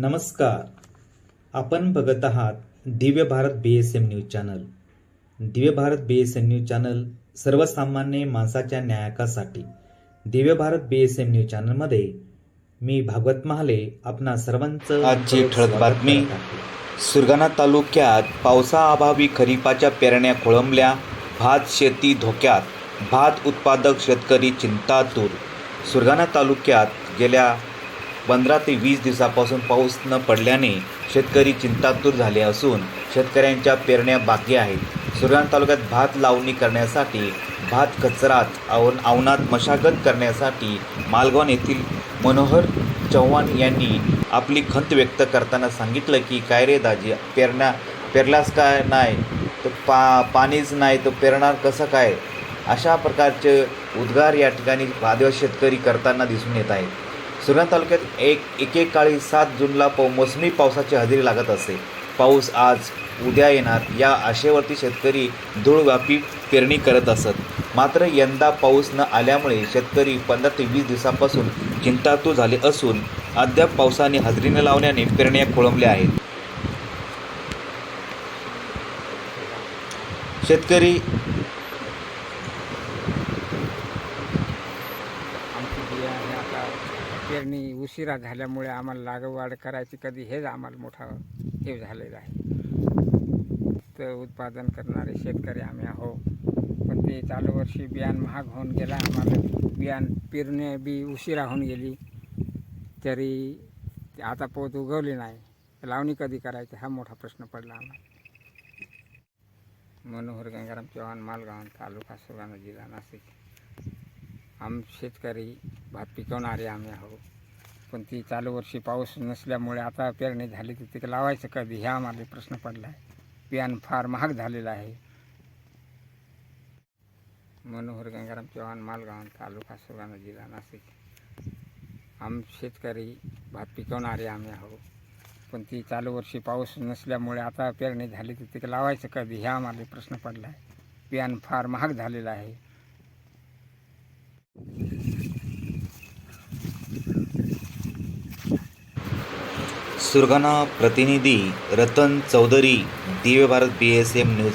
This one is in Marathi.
नमस्कार. आपण बघत आहात Divya Bharat B S M news channel. Divya Bharat B S M news channel सर्वसामान्य माणसाच्या न्यायकासाठी Divya Bharat B S M news चॅनलमध्ये मी भागवत महाले आपणा सर्वांचं आजची ठळक बातमी. सुरगाणा तालुक्यात पावसाअभावी खरीपाच्या पेरण्या खोळंबल्या. भात शेती धोक्यात. भात उत्पादक शेतकरी चिंतातूर. सुरगाणा तालुक्यात गेल्या पंधरा ते वीस दिवसापासून पाऊस न पडल्याने शेतकरी चिंतातूर झाले असून शेतकऱ्यांच्या पेरण्या बाकी आहेत. सुरगाण तालुक्यात भात लावणी करण्यासाठी भात कचरात आवन आवनात मशागत करण्यासाठी मालगाव येथील मनोहर चव्हाण यांनी आपली खंत व्यक्त करताना सांगितलं की काय रे दाजी पेरण्या पेरलास काय नाही? तर पा पाणीच नाही तर पेरणार कसं काय? अशा प्रकारचे उद्गार या ठिकाणी आदिवासी शेतकरी करताना दिसून येत आहेत. सुरगाणा तालुक्यात एक एकेकाळी सात जूनला पाऊ मोसमी पावसाची हजेरी लागत असे पाऊस आज उद्या येणार. या आशेवरती शेतकरी धूळव्यापी पेरणी करत असत. मात्र यंदा पाऊस न आल्यामुळे शेतकरी पंधरा ते वीस दिवसापासून चिंतातू झाले असून अद्याप पावसाने हजेरी न लावण्याने पेरण्या खोळंबल्या आहेत. शेतकरी आमची बिया हे आता पेरणी उशिरा झाल्यामुळे आम्हाला लागवड करायची कधी हेच आम्हाला मोठा हे झालेलं आहे. तर उत्पादन करणारे शेतकरी आम्ही आहो पण ते चालू वर्षी बियाण महाग होऊन गेला आम्हाला बियाण पेरणे बी उशिरा होऊन गेली. तरी आता पोत उगवली नाही. लावणी कधी करायची हा मोठा प्रश्न पडला आम्हाला. मनोहर गंगाराम चव्हाण मालगाव तालुका सुगाणा जिल्हा नाशिक. आम शेतकरी भात पिकवणारे आम्ही आहोत पण ती चालू वर्षी पाऊस नसल्यामुळे आता पेरणी झाली तर ते लावायचं कधी ह्या आम्हाला प्रश्न पडला आहे बियाण फार महाग झालेलं आहे. मनोहर गंगाराम चव्हाण मालगाव तालुका सुगाणा जिल्हा नाशिक. आम शेतकरी भात पिकवणारे आम्ही आहोत पण ती चालू वर्षी पाऊस नसल्यामुळे आता पेरणी झाली तर ते लावायचं कधी ह्या आम्हाला प्रश्न पडला आहे बियाण फार महाग झालेलं आहे. सुरगाणा प्रतिनिधी Ratan Chaudhari Divya Bharat B S M news